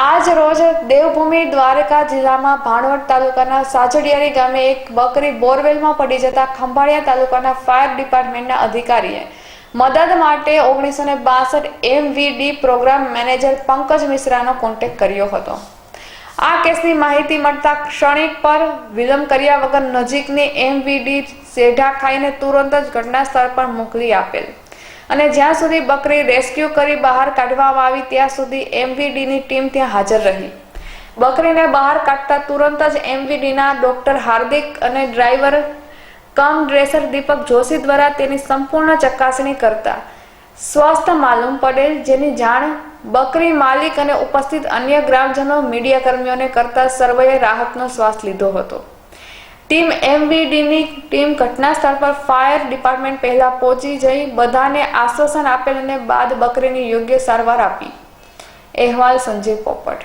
આજ રોજ દેવભૂમિ દ્વારકા જિલ્લામાં ભાણવડ તાલુકાના સાજડિયારી ગામે એક બકરી બોરવેલમાં પડી જતા ખંભાળિયા તાલુકાના ફાયર ડિપાર્ટમેન્ટના અધિકારીએ મદદ માટે ઓગણીસો ને બાસઠ એમવીડી પ્રોગ્રામ મેનેજર પંકજ મિશ્રાનો કોન્ટેક્ટ કર્યો હતો. આ કેસની માહિતી મળતા ક્ષણિક પર વિલંબ કર્યા વગર નજીકની એમવીડી સેઢા ખાઈને તુરંત જ ઘટના સ્થળ પર મોકલી આપેલ. અને જ્યાં સુધી બકરી રેસ્ક્યુ કરી બહાર કાઢવામાં આવી, ત્યાં સુધી એમવીડીની ટીમ ત્યાં હાજર રહી. બકરીને બહાર કાઢતા તુરંત જ એમવીડીના ડોક્ટર હાર્દિક અને driver cum dresser Deepak Joshi દ્વારા તેની સંપૂર્ણ ચકાસણી કરતા. સ્વસ્થ માલુમ પડેલ, જેની જાણ બકરી માલિક અને ઉપસ્થિત અન્ય ગ્રામજનો મીડિયા કર્મીઓને કરતા સર્વેએ રાહતનો શ્વાસ લીધો હતો. ટીમ એમવીડીની ટીમ ઘટના સ્થળ પર ફાયર ડિપાર્ટમેન્ટ પહેલા પહોંચી જઈ બધાને આશ્વાસન આપેલ અને બાદ બકરીની યોગ્ય સારવાર આપી. અહેવાલ સંજય પોપટ.